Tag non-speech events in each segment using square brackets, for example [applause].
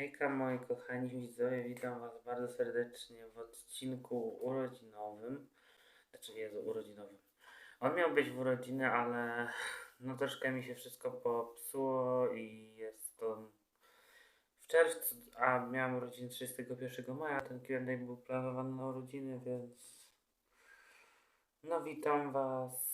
Hejka moi kochani widzowie, witam was bardzo serdecznie w odcinku urodzinowym. Znaczy Jezu, urodzinowym. On miał być w urodziny, ale no troszkę mi się wszystko popsuło i jest to w czerwcu, a miałem urodziny 31 maja, ten Q&A był planowany na urodziny, więc no witam was.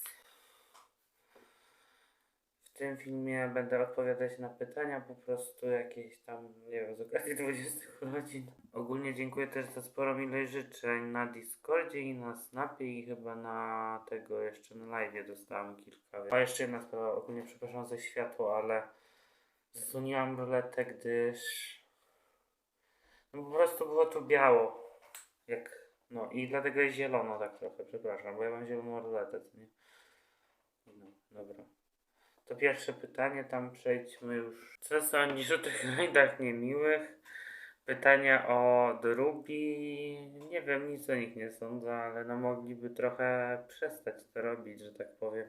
W tym filmie będę odpowiadać na pytania, po prostu jakieś tam, nie wiem, z okazji 20 urodzin. Ogólnie dziękuję też za sporą ilość życzeń na Discordzie i na Snapie i chyba na tego jeszcze na live dostałem kilka. A jeszcze jedna sprawa, ogólnie przepraszam za światło, ale zasłoniłam ruletę, gdyż no po prostu było tu biało. Jak, no i dlatego jest zielono tak trochę, przepraszam, bo ja mam zieloną ruletę, co nie? No, dobra. To pierwsze pytanie, tam przejdźmy już. Co sądzisz o tych rajdach niemiłych? Pytania o Drubi. Nie wiem, nic o nich nie sądzę, ale no mogliby trochę przestać to robić, że tak powiem.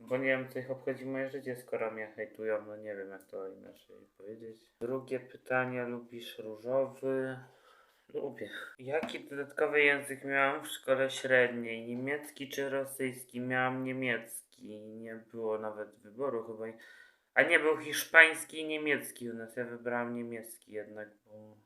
Bo nie wiem, co ich obchodzi moje życie, skoro mnie hejtują. No nie wiem, jak to inaczej powiedzieć. Drugie pytanie, lubisz różowy? Lubię. Jaki dodatkowy język miałam w szkole średniej? Niemiecki czy rosyjski? Miałam niemiecki. Nie było nawet wyboru chyba. A nie, był hiszpański i niemiecki u nas. Ja wybrałam niemiecki jednak, bo...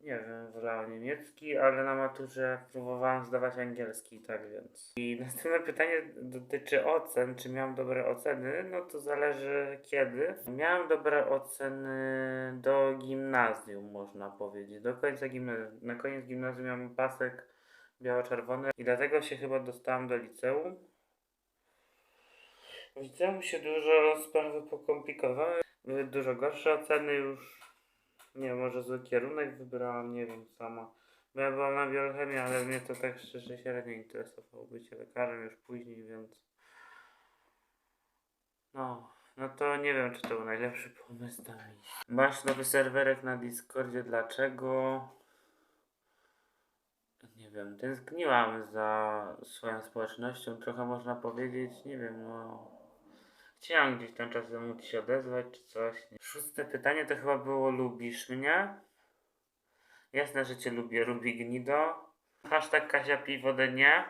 Nie wiem, wolałam niemiecki, ale na maturze próbowałam zdawać angielski, tak więc. I następne pytanie dotyczy ocen. Czy miałam dobre oceny? No to zależy kiedy. Miałam dobre oceny do gimnazjum, można powiedzieć. Do końca gimnazjum. Na koniec gimnazjum miałam pasek biało-czerwony i dlatego się chyba dostałam do liceum. W liceum się dużo sprawy pokomplikowały. Były dużo gorsze oceny już. Nie może zły kierunek wybrałam, nie wiem sama. Bo ja byłam na biochemii, ale mnie to tak szczerze średnio interesowało bycie lekarzem już później, więc... No, no to nie wiem, czy to był najlepszy pomysł tam iść. Masz nowy serwerek na Discordzie, dlaczego? Nie wiem, tęskniłam za swoją społecznością, trochę można powiedzieć, nie wiem, no... Chciałam gdzieś tam czasem móc się odezwać czy coś. Szóste pytanie to chyba było lubisz mnie? Jasne, że cię lubię, lubi gnido. Hashtag Kasia pij wodę nie.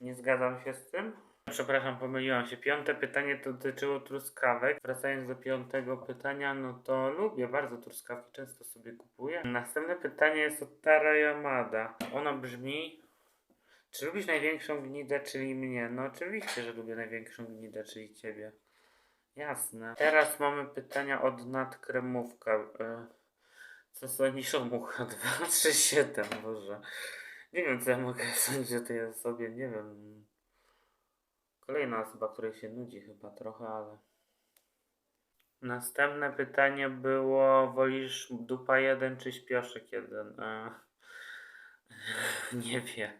Nie zgadzam się z tym. Przepraszam, pomyliłam się. Piąte pytanie to dotyczyło truskawek. Wracając do piątego pytania, no to lubię bardzo truskawki, często sobie kupuję. Następne pytanie jest od Tara Yamada. Ono brzmi... Czy lubisz największą gnidę, czyli mnie? No oczywiście, że lubię największą gnidę, czyli ciebie. Jasne. Teraz mamy pytania od nadkremówka. E, Co sądzisz o Mucha 237? Boże. Nie wiem, co ja mogę [laughs] sądzić o tej osobie, nie wiem. Kolejna osoba, której się nudzi chyba trochę, ale... Następne pytanie było, wolisz dupa 1 czy śpioszek 1? E, [laughs] nie wiem.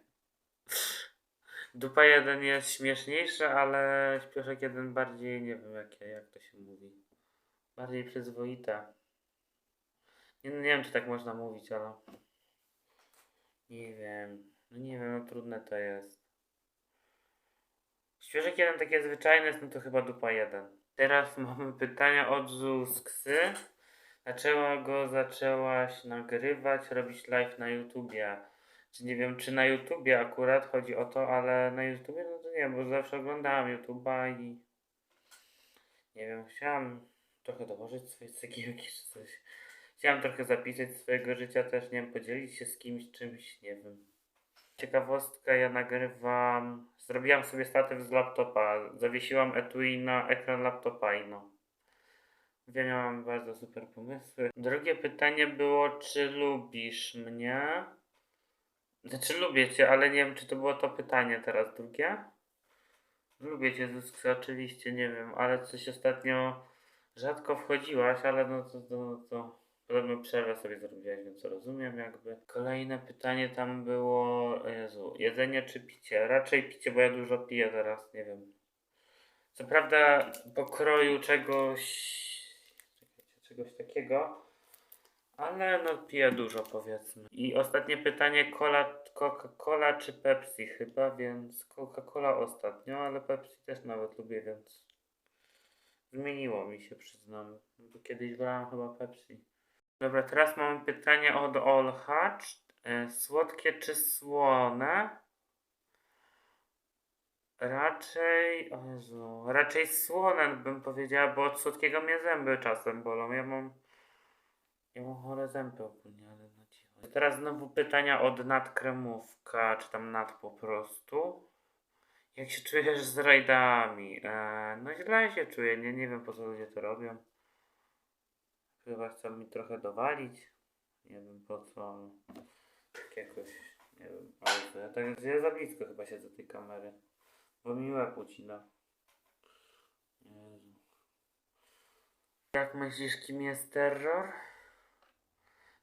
Dupa 1 jest śmieszniejszy, ale śpioszek 1 bardziej, nie wiem jak, jak to się mówi. Bardziej przyzwoita. Nie, nie wiem, czy tak można mówić, ale... Nie wiem. No nie wiem, no trudne to jest. Śpioszek 1 takie zwyczajne jest, no to chyba dupa 1. Teraz [laughs] mamy pytania od Zusksy. Dlaczego go zaczęłaś nagrywać, robić live na YouTubie? Czy nie wiem, czy na YouTubie akurat chodzi o to, ale na YouTubie no to nie bo zawsze oglądałam YouTube'a i nie wiem, chciałam trochę dołożyć swojej cegiełki czy coś. Chciałam trochę zapisać swojego życia też, nie wiem, podzielić się z kimś czymś, nie wiem. Ciekawostka, ja nagrywam, zrobiłam sobie statyw z laptopa, zawiesiłam etui na ekran laptopa i no. Wiem, ja mam bardzo super pomysły. Drugie pytanie było, czy lubisz mnie? Znaczy lubię cię, ale nie wiem, czy to było to pytanie teraz drugie. Lubię cię, Zusksa, oczywiście, nie wiem, ale coś ostatnio rzadko wchodziłaś, ale no to, to, to podobno przerwę sobie zrobiłaś, więc rozumiem jakby. Kolejne pytanie tam było, Jezu, jedzenie czy picie? Raczej picie, bo ja dużo piję teraz, nie wiem. Co prawda pokroju czegoś, czekajcie, czegoś takiego, ale no piję dużo powiedzmy. I ostatnie pytanie, cola, Coca-Cola czy Pepsi chyba, więc Coca-Cola ostatnio, ale Pepsi też nawet lubię, więc zmieniło mi się przyznam. Bo kiedyś brałem chyba Pepsi. Dobra, teraz mamy pytanie od Olhacz. E, Słodkie czy słone? Raczej, o Jezu, raczej słone bym powiedziała, bo od słodkiego mnie zęby czasem bolą. Ja mam, ja mam chore zęby ogólnie, ale na cicho. Teraz znowu pytania od nadkremówka, czy tam nad po prostu. Jak się czujesz z rajdami? E, no źle się czuję, nie, nie wiem po co ludzie to robią. Chyba chcą mi trochę dowalić. Nie wiem po co, tak jakoś, nie wiem, ale ja tak ja za blisko chyba siedzę tej kamery. Bo mi łeb. Jezu. Jak myślisz, kim jest terror?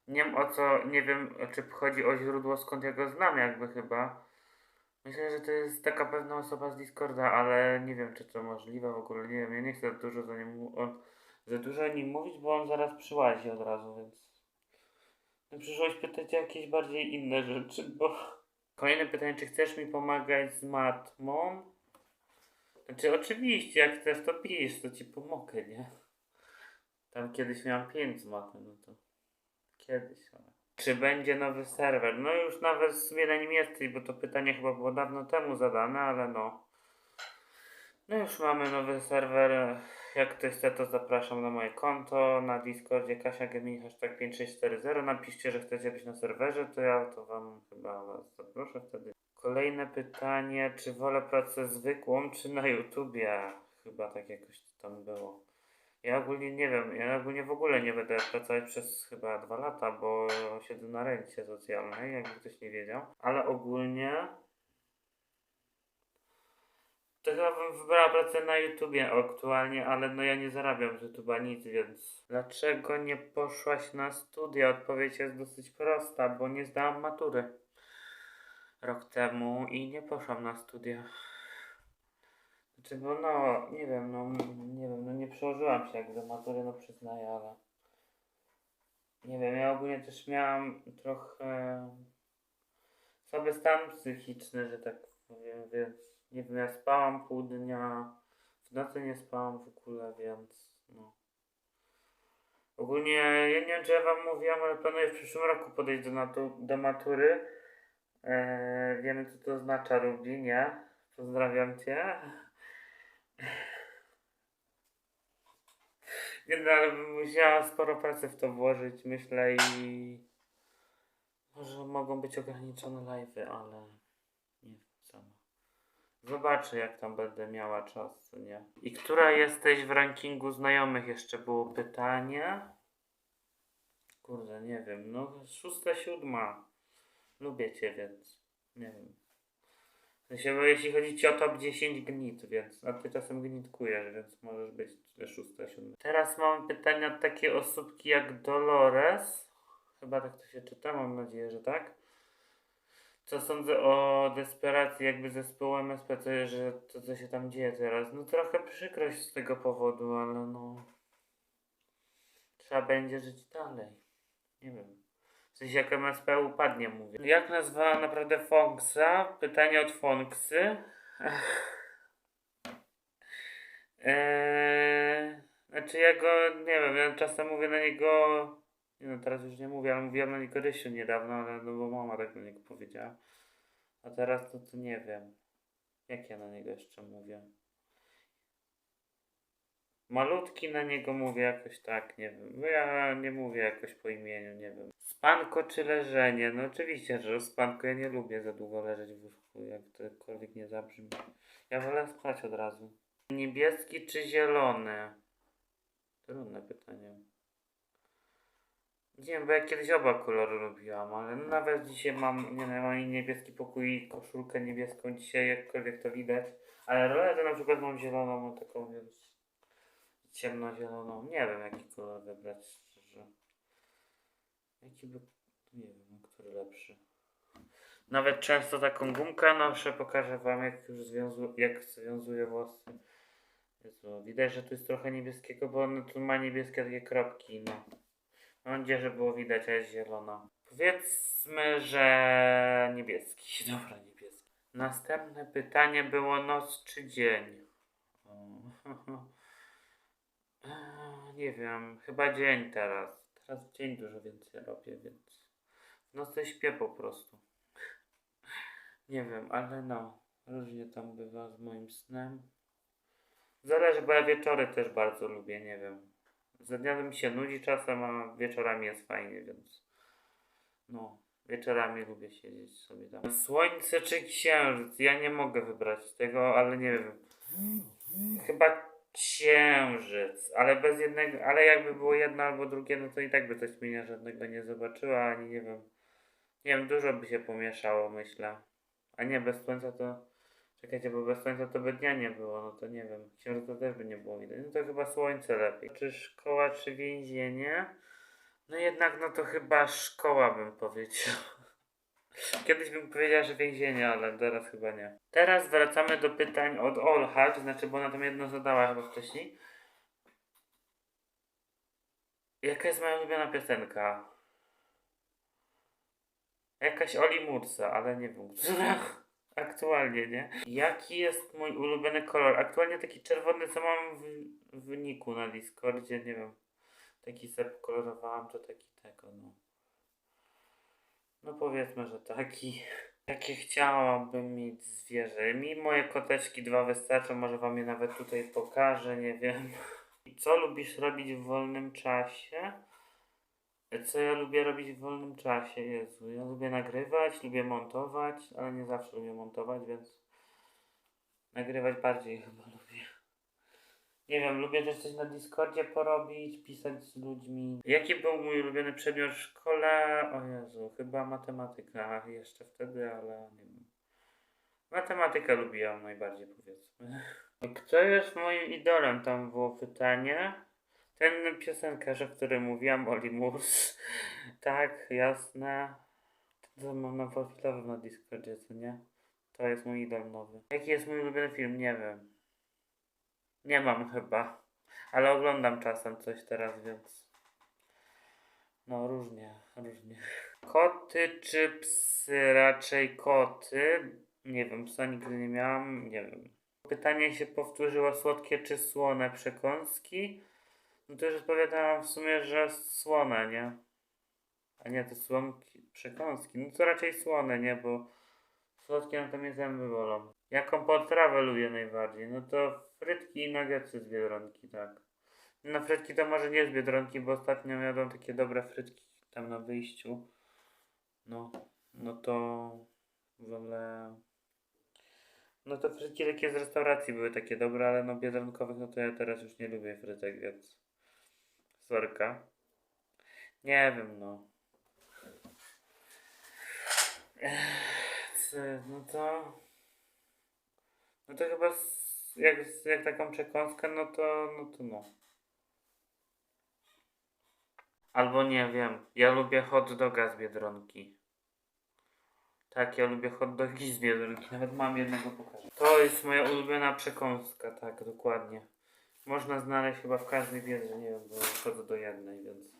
Nie wiem o co, nie wiem czy chodzi o źródło skąd ja go znam jakby chyba. Myślę, że to jest taka pewna osoba z Discorda, ale nie wiem czy to możliwe w ogóle, nie wiem, ja nie chcę dużo za nim, on, za dużo o nim mówić, bo on zaraz przyłazi od razu, więc przyszłość pytać jakieś bardziej inne rzeczy, bo... Kolejne pytanie, czy chcesz mi pomagać z matmą? Znaczy oczywiście, jak chcesz to pisz, to ci pomogę, nie? Tam kiedyś miałam 5 z matmy, no to kiedyś, ale... Czy będzie nowy serwer? No już nawet w sumie na nim jesteś, bo to pytanie chyba było dawno temu zadane, ale no. No już mamy nowy serwer. Jak ktoś chce, to zapraszam na moje konto na Discordzie Kasia Gaming hashtag 5640. Napiszcie, że chcecie być na serwerze, to ja to wam chyba was zaproszę wtedy. Kolejne pytanie, czy wolę pracę zwykłą, czy na YouTubie? Chyba tak jakoś tam było. Ja ogólnie nie wiem, ja ogólnie w ogóle nie będę pracować przez chyba dwa lata, bo siedzę na rencie socjalnej, jakby ktoś nie wiedział. Ale ogólnie to chyba bym wybrała pracę na YouTubie aktualnie, ale no ja nie zarabiam z YouTube'a nic, więc... Dlaczego nie poszłaś na studia? Odpowiedź jest dosyć prosta, bo nie zdałam matury rok temu i nie poszłam na studia. Znaczy, bo no, nie wiem, no, nie wiem, no nie przełożyłam się jak do matury, no przyznaję, ale... Nie wiem, ja ogólnie też miałam trochę słaby stan psychiczny, że tak powiem, więc nie wiem, ja spałam pół dnia, w nocy nie spałam w ogóle, więc no. Ogólnie, ja nie wiem, czy ja wam mówiłam, ale planuję w przyszłym roku podejść do, natu- do matury. Eee, wiemy, co to oznacza Rubi, nie? Pozdrawiam cię. Bym musiała sporo pracy w to włożyć, myślę i... Może mogą być ograniczone live'y, ale nie wiem sama. Zobaczę jak tam będę miała czas, nie. I która jesteś w rankingu znajomych jeszcze było pytanie. Kurde, nie wiem, no szósta, siódma. Lubię cię, więc nie wiem. W sensie, bo jeśli chodzi ci o top 10 gnit, więc a ty czasem gnitkujesz, więc możesz być szósta, siódma. Teraz mam pytania od takiej osóbki jak Dolores. Chyba tak to się czyta, mam nadzieję, że tak. Co sądzę o desperacji jakby zespołu MSP, to, że to co się tam dzieje teraz. No trochę przykrość z tego powodu, ale no... Trzeba będzie żyć dalej. Nie wiem. W sensie jak MSP upadnie, mówię. Jak nazwała naprawdę Fonksa? Pytanie od Fonksy. Eee, znaczy ja go, nie wiem, ja czasem mówię na niego, nie no teraz już nie mówię, ale mówiłam na niego Rysiu niedawno, ale no bo mama tak na niego powiedziała. A teraz to, to nie wiem. Jak ja na niego jeszcze mówię? Malutki na niego mówię jakoś tak, nie wiem. Ja nie mówię jakoś po imieniu, nie wiem. Spanko czy leżenie? No oczywiście, że spanko ja nie lubię za długo leżeć w łóżku, jak cokolwiek nie zabrzmi. Ja wolę spać od razu. Niebieski czy zielony? Trudne pytanie. Nie wiem, bo ja kiedyś oba kolory lubiłam, ale nawet dzisiaj mam, nie wiem, mam niebieski pokój i koszulkę niebieską dzisiaj, jakkolwiek to widać. Ale roletę na przykład mam zieloną, mam taką, więc ciemnozieloną. Nie wiem, jaki kolor wybrać, szczerze. Jaki by, nie wiem, który lepszy. Nawet często taką gumkę noszę, pokażę wam jak już związu, jak związuję włosy. Jezu, widać, że tu jest trochę niebieskiego, bo on tu ma niebieskie takie kropki, no. Mam nadzieję, że było widać, a jest zielona. Powiedzmy, że niebieski. [laughs] Dobra, niebieski. Następne pytanie było noc czy dzień? O, eee, Nie wiem, chyba dzień teraz. Teraz dzień dużo więcej robię, więc w nocy śpię po prostu. [laughs] Nie wiem, ale no, różnie tam bywa z moim snem. Zależy, bo ja wieczory też bardzo lubię, nie wiem. Za dnia mi się nudzi czasem, a wieczorami jest fajnie, więc no, wieczorami lubię siedzieć sobie tam. Słońce czy księżyc? Ja nie mogę wybrać tego, ale nie wiem. Chyba księżyc, ale bez jednego, ale jakby było jedno albo drugie, no to i tak by coś zmienia żadnego nie zobaczyła, ani nie wiem. Nie wiem, dużo by się pomieszało, myślę. A nie, bez słońca to. Czekajcie, bo bez słońca to by dnia nie było, no to nie wiem. Księżyca też by nie było widać. No to chyba słońce lepiej. Czy szkoła, czy więzienie? No jednak, no to chyba szkoła bym powiedział. Kiedyś bym powiedział, że więzienie, ale teraz chyba nie. Teraz wracamy do pytań od Olha, to znaczy, bo ona tam jedno zadała chyba wcześniej. Jaka jest moja ulubiona piosenka? Jakaś Oli Mursa, ale nie wiem, która [laughs] aktualnie, nie? Jaki jest mój ulubiony kolor? Aktualnie taki czerwony, co mam w, wyniku na Discordzie, nie wiem. Taki sobie kolorowałam, to taki tego, no. No powiedzmy, że taki. Jakie chciałabym mieć zwierzę. Mi moje koteczki dwa wystarczą, może wam je nawet tutaj pokażę, nie wiem. Co lubisz robić w wolnym czasie? Co ja lubię robić w wolnym czasie? Jezu, ja lubię nagrywać, lubię montować, ale nie zawsze lubię montować, więc nagrywać bardziej chyba. Nie wiem, lubię też coś na Discordzie porobić, pisać z ludźmi. Jaki był mój ulubiony przedmiot w szkole? O Jezu, chyba matematyka jeszcze wtedy, ale nie wiem. Matematykę lubiłam najbardziej, powiedzmy. [laughs] Kto jest moim idolem? Tam było pytanie. Ten piosenkarz, o którym mówiłam, Oli Murs. [laughs] tak, jasne. To mam na profilowym na Discordzie, co nie? To jest mój idol nowy. Jaki jest mój ulubiony film? Nie wiem. Nie mam chyba. Ale oglądam czasem coś teraz, więc. No różnie, różnie. Koty czy psy? Raczej koty. Nie wiem, psa nigdy nie miałam. Nie wiem. Pytanie się powtórzyło, słodkie czy słone przekąski? No to już odpowiadałam w sumie, że słone, nie? A nie, to słomki, przekąski. No to raczej słone, nie? Bo słodkie no to mnie zęby bolą. Jaką potrawę lubię najbardziej? No to frytki i nuggetsy z Biedronki, tak. No frytki to może nie z Biedronki, bo ostatnio jadłem takie dobre frytki tam na wyjściu. No, no to wolę... No to frytki takie z restauracji były takie dobre, ale no biedronkowych, no to ja teraz już nie lubię frytek, więc... Sorka. Nie wiem, no. Ech, No to... No to chyba z, jak, jak taką przekąskę, no to, no to no. Albo nie wiem, ja lubię hot doga z Biedronki. Tak, ja lubię hot dogi z Biedronki, nawet mam jednego pokażę. To jest moja ulubiona przekąska, tak, dokładnie. Można znaleźć chyba w każdej biedrze, nie wiem, bo chodzę do jednej, więc...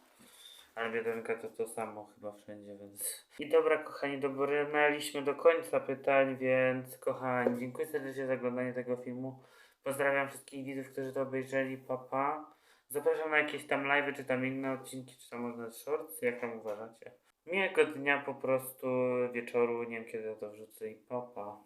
Ale Biedronka to to samo chyba wszędzie, więc... I dobra, kochani, dobrnęliśmy do końca pytań, więc kochani, dziękuję serdecznie za oglądanie tego filmu. Pozdrawiam wszystkich widzów, którzy to obejrzeli, papa. Pa. Zapraszam na jakieś tam live'y, czy tam inne odcinki, czy tam można shorts, jak tam uważacie. Miłego dnia po prostu, wieczoru, nie wiem kiedy to wrzucę i papa. Pa.